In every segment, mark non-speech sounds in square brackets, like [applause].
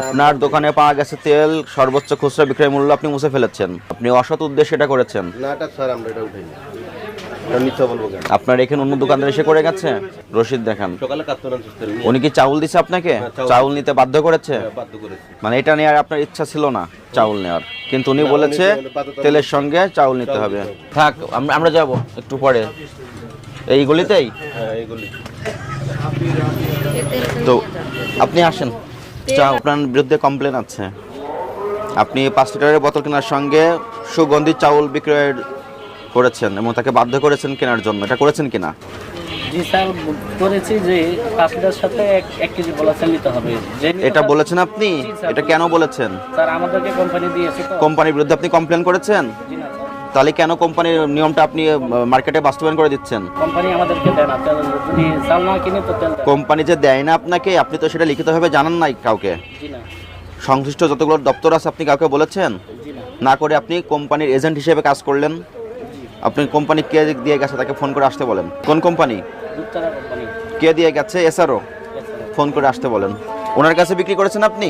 আপনার দোকানে পাওয়া গেছে তেল সর্বোচ্চ খুচরা বিক্রয় মূল্য আপনি মুছে ফেলেছেন। আপনি অসৎ উদ্দেশ্যে এটা করেছেন। না এটা স্যার আমরা এটা উঠাই এটা মিথ্যা বলব কেন? আপনার এখানে অন্য দোকানদার এসে করে গেছে? রশিদ দেখান। উনি কি চাউল দিছে আপনাকে? চাউল। চাউল নিতে বাধ্য করেছে? মানে এটা নেওয়ার আপনার ইচ্ছা ছিল না চাউল নেওয়ার। কিন্তু উনি বলেছে তেলের সঙ্গে চাউল নিতে হবে। থাক আমরা আমরা যাব একটু পরে। এই গলিতেই? হ্যাঁ তো আপনি আসেন। চা আপনার বিরুদ্ধে কমপ্লেন আছে। আপনি পাঁচ লিটারের বোতল কেনার সঙ্গে সুগন্ধি চাউল বিক্রয় করেছেন এবং তাকে বাধ্য করেছেন কেনার জন্য। এটা করেছেন কিনা? জি স্যার করেছি যে পাঁচ লিটার সাথে এক এক কেজি বলেছেন নিতে হবে। যে এটা বলেছেন আপনি? এটা কেন বলেছেন? স্যার আমাদেরকে কোম্পানি দিয়েছে তো। কোম্পানির বিরুদ্ধে আপনি কমপ্লেন করেছেন? জি। তাহলে কেন কোম্পানির নিয়মটা আপনি মার্কেটে বাস্তবায়ন করে দিচ্ছেন? কোম্পানি আমাদেরকে দেয় না। তেল যদি চাল না কিনে তো তেল কোম্পানি যে দেয় না আপনাকে আপনি তো সেটা লিখিতভাবে জানান নাই কাউকে? জি না। সংশ্লিষ্ট যতগুলো দপ্তর আছে আপনি কাউকে বলেছেন? না। করে আপনি কোম্পানির এজেন্ট হিসেবে কাজ করলেন? আপনি কোম্পানি কে দিয়ে গেছে তাকে ফোন করে আসতে বলেন? কোন কোম্পানি? কে দিয়ে গেছে? এসআরও? ফোন করে আসতে বলেন। ওনার কাছে বিক্রি করেছেন আপনি?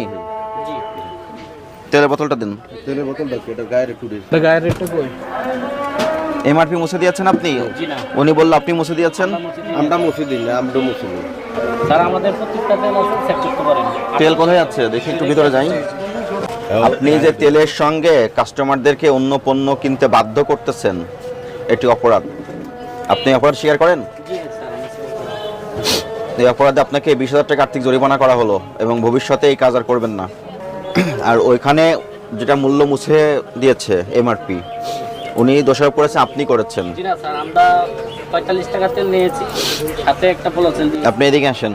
তেলের বোতলটা দিন। তেলের বোতল দেখো এটা গায়ের একটু দিয়েছি। গায়ের রেটটা কই? এমআরপি মুছে দিয়েছেন আপনি? জি না। উনি বলল আপনি মুছে দিয়েছেন? আমরা মুছে দিই। না আমরা মুছে দিই। স্যার আমাদের প্রত্যেকটা তেল আছে চেক করতে পারেন। তেল কোথায় যাচ্ছে দেখি একটু ভিতরে যাই। আপনি যে তেলের সঙ্গে কাস্টমারদেরকে অন্য পণ্য কিনতে বাধ্য করতেছেন এটি অপরাধ। আপনি অপরাধ স্বীকার করেন। এই অপরাধে আপনাকে বিশ হাজার টাকা আর্থিক জরিমানা করা হলো এবং ভবিষ্যতে এই কাজ আর করবেন না। আর ওইখানে যেটা মূল্য মুছে দিয়েছে এমআরপি উনি দোষারোপ করেছেন আপনি করেছেন। জি না স্যার আমরা পঁয়তাল্লিশ টাকা তেল নিয়েছি সাথে একটা দিয়ে আপনি এদিকে আসেন।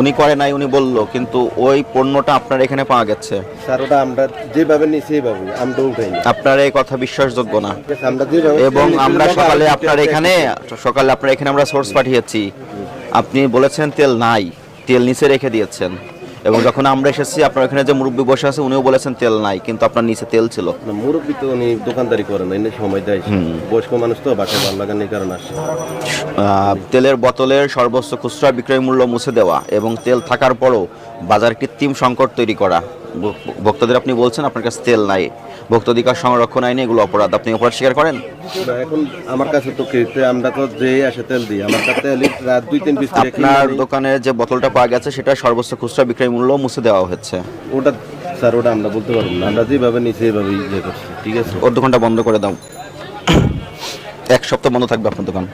উনি করে নাই উনি বলল কিন্তু ওই পণ্যটা আপনার এখানে পাওয়া গেছে। স্যার ওটা আমরা যেভাবে নিই সেইভাবে আমরা উঠাই না আপনার এই কথা বিশ্বাসযোগ্য না। আমরা যেভাবে এবং আমরা সকালে আপনার এখানে সকালে আপনার এখানে আমরা সোর্স পাঠিয়েছি। আপনি বলেছেন তেল নাই তেল নিচে রেখে দিয়েছেন। এবং যখন আমরা এসেছি আপনার এখানে যে মুরব্বী বসে আছে উনিও বলেছেন তেল নাই কিন্তু আপনার নিচে তেল ছিল। না মুরব্বী তো উনি দোকানদারি করেন এনে সময় দেয় বয়স্ক মানুষ তো বাসায় ভালো লাগার নেই কারণ আসে। তেলের বোতলের সর্বোচ্চ খুচরা বিক্রয় মূল্য মুছে দেওয়া এবং তেল থাকার পরও বাজার কৃত্রিম সংকট তৈরি করা। ভোক্তাদের আপনি বলছেন আপনার কাছে তেল নাই ভোক্তাধিকার সংরক্ষণ আইনে এগুলো অপরাধ আপনি অপরাধ স্বীকার করেন? এখন আমার কাছে তো খেতে আমরা তো যে আসে তেল দিই আমার কাছে রাত দুই তিন পিস আপনার। দোকানে যে বোতলটা পাওয়া গেছে সেটা সর্বোচ্চ খুচরা বিক্রয় মূল্য মুছে দেওয়া হচ্ছে ওটা স্যার ওটা আমরা বলতে পারব না। আমরা যেভাবে নিই সেইভাবে ইয়ে করছি ঠিক আছে? ওর দোকানটা বন্ধ করে দাও। [coughs] এক সপ্তাহ বন্ধ থাকবে আপনার দোকান।